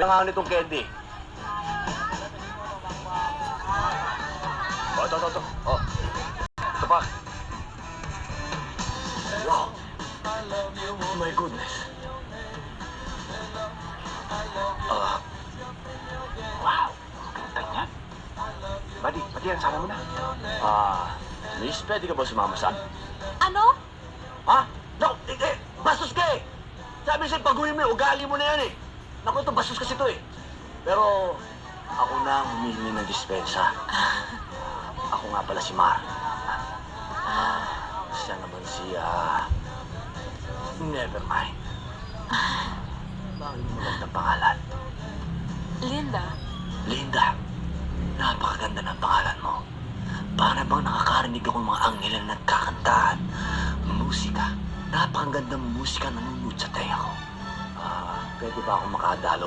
May nga nitong candy. Oh, ito, ito, ito. Oh. Ito pa. Wow. Oh my goodness. Ah. wow. Ganda niyan. Buddy, pati yan, sama mo na. Ah, miss, pwede ka ba sumama sa... Ano? Ha? No, eh, eh, bastos ka eh. Sabi sa'yo, pag-uwi mo, ugali mo na yan eh. Naku, ito, bastos kasi ito eh. Pero, ako na ang humihingi ng dispensa. Ako nga pala si Mar. Ah, siya naman si, ah... never mind. Bakit mo lang ng pangalan? Linda? Linda, napakaganda ng pangalan mo. Para bang nakakarinig ako ng mga anghel na nagkakantahan. Musika. Napakaganda ng musika na nanonood sa tenga ko. Ah, pwede ba ako makadalo